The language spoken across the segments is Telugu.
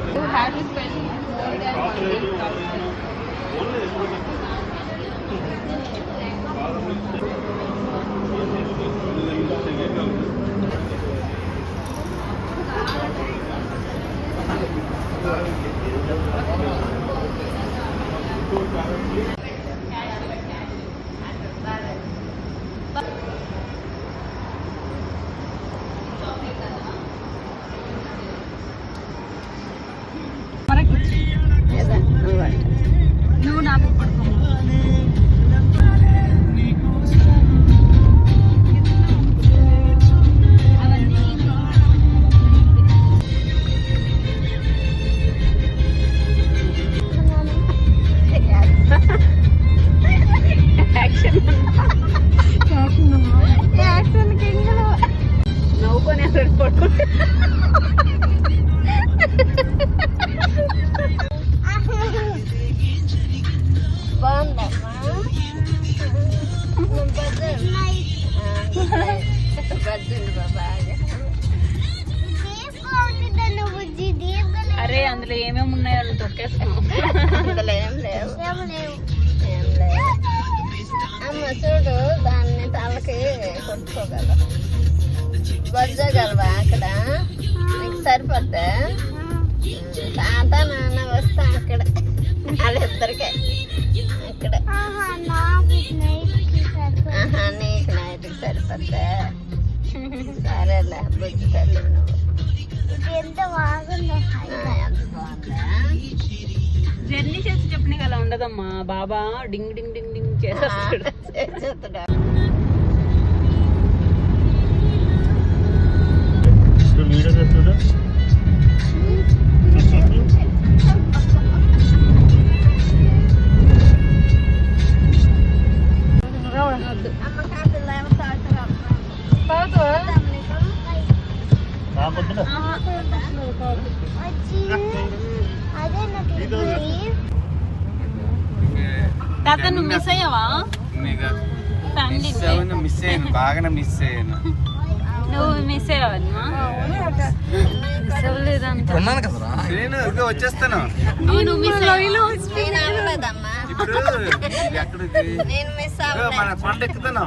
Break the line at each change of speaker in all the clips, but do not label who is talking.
Who had his wedding. అరే అందులో ఏమేమి ఉన్నాయో వాళ్ళు తొక్కేస్తాం
అందులో ఏం లేవు. ఏం లేవు. అమ్మ చూడు దాన్ని తలకి కొట్టుకోగలవు. బొజ్జగలవా అక్కడ. నీకు సరిపోద్దా? తాత నాన్న వస్తా అక్కడ. వాళ్ళిద్దరికే. అక్కడ. ఆహా నీకు నైట్కి సరిపోద్దా? సరేలే బుజ్జి తల్లి నువ్వు ఎంత బాగుందా
జర్నీ చేసి చెప్పనీకి అలా ఉండదమ్మా. బాబా డింగ్ డింగ్ డింగ్ డింగ్ చేసేస్తాడు. తాత నువ్వు మిస్ అయ్యావా?
మిస్ అయ్యాను. బాగానే మిస్ అయ్యాను.
నువ్వు మిస్ అయ్యావా మిస్ అవ్వలేదంట.
ఉన్నాను కదరా? నేను వచ్చేస్తాను.
మిస్
అవ్వలేదమ్మా
ఇప్పుడు మన కొండ ఎక్కుతాను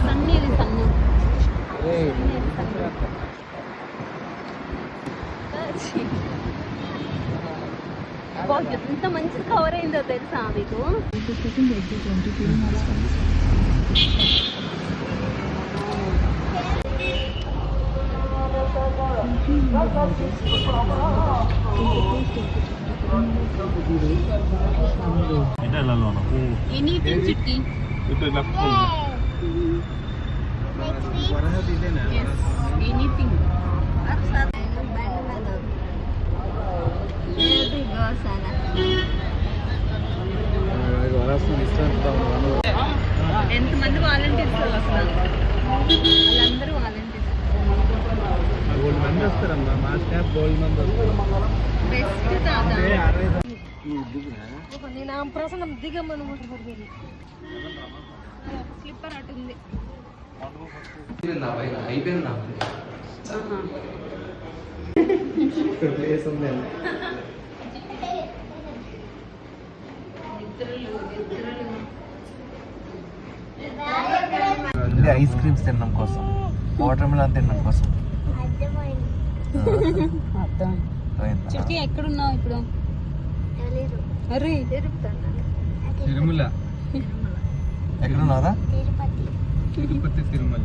సన్నీది సన్న ఎంత మంచి కవర్ అయిందో తెలుసా మీకు
ఇటు వెళ్ళాలి
ఎనీథింగ్ చిట్టి
ఇటు లెఫ్ట్
ఎనీథింగ్ ఎంతమంది వాలంటీర్స్ అసలు వాళ్ళందరూ వాలంటీర్స్
గోల్డ్ మంది వస్తారమ్మా. మా స్టాఫ్ మంది వస్తారు.
ప్రసన్నం దిగమ్మను
స్లిప్పర్ అటుంది
అయిపోయింది ప్లేస్ ఉంది ఇది ఐస్ క్రీమ్స్ తినడం కోసం. వాటర్ మిలన్ తినడం కోసం.
అర్థం
అర్థమైందా?
చిట్టి ఎక్కడున్నావు ఇప్పుడు అరే
తిరుమల ఎక్కడ ఉన్నారా తిరుపతి తిరుమల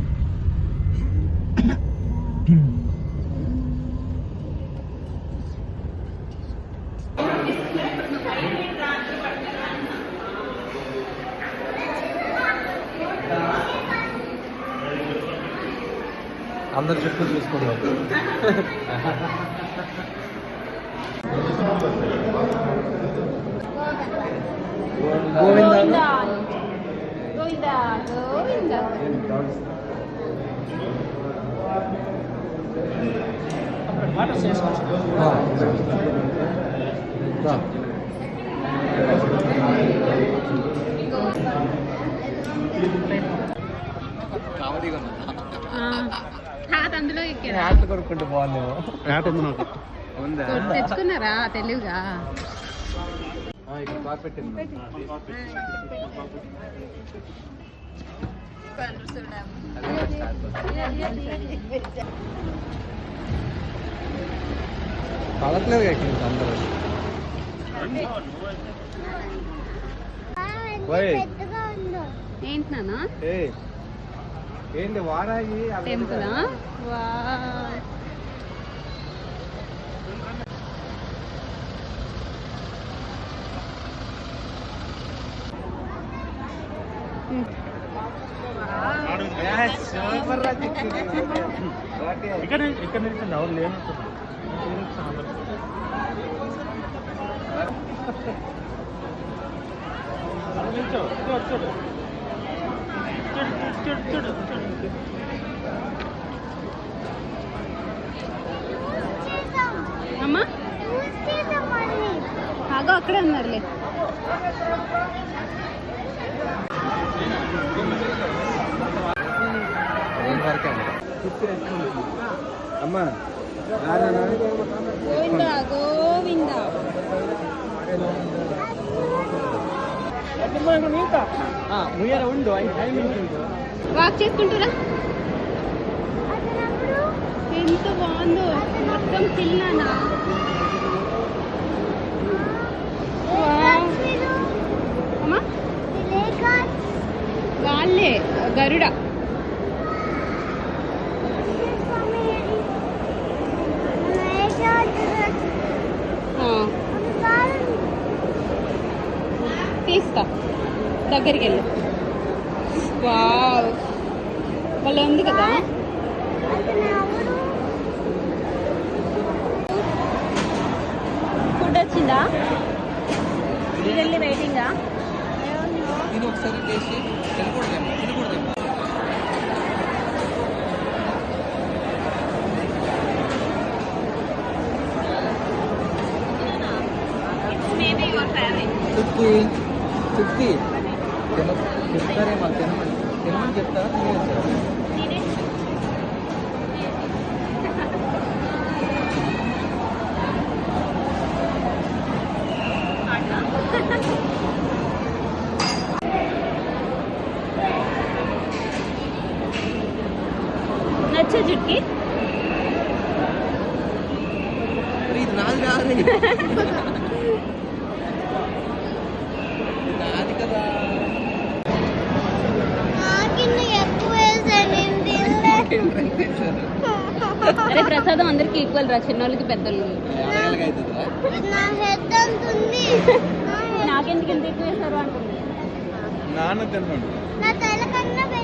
ഗോവിന്ദ ഗോവിന്ദ ഗോവിന്ദ.
വാട്ടർ സ്റ്റേഷൻ ആ.
കാവടി കണ്ടോ ఉన్నదా
ఆ,
హ్యాట్లు కొనుక్కుంటే బాగుందేమో
హ్యాట్ ఉంది నాకు?
ఉందా?
తెచ్చుకున్నారా తెలివిగా?
అందరూ.
ఏంటి నాన్న?
ఏ ఏంటి వారాయి
టెంపులా.
ఇక్కడ ఇక్కడ నుంచి ఎవరు లేను
అమ్మా
యూజ్ చేసాం మళ్ళీ
ఆగో అక్కడే ఉన్నారులే
ఏం వరకే అమ్మ. అమ్మా రానా
గోవిందా గోవిందా
ముయ్యర ఉండు టైమింగ్ ఉండు
వాక్ చేసుకుంటారా? ఎంత బాగుందో. మొత్తం తిన్నానా అమ్మా? వాళ్ళే గరుడ. తీస్తా దగ్గరికి వెళ్ళి వావ్. వాళ్ళ ఉంది కదా? ఫుడ్ వచ్చిందా? వెళ్ళి వెయిటింగా
ఇది ఒకసారి
తినలే.
అరే ప్రసాదం అందరికి ఈక్వల్ రా చిన్నోళ్ళకి
head-
నాకెందుకు ఎంత ఎక్కువ వేశారు అంటుంది.
నాన్న తిన్నాడు
నా తల కన్నా పెట్టుకోవాలి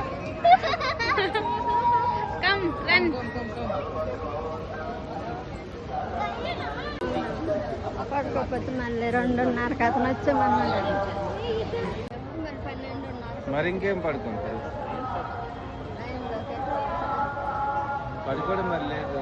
రన్
పడుకోకపోతే మళ్ళీ రెండున్నర అతను వచ్చామన్నాడు
మరి ఇంకేం పడుకుంటారు? పడుకోవడం మరి లేదు.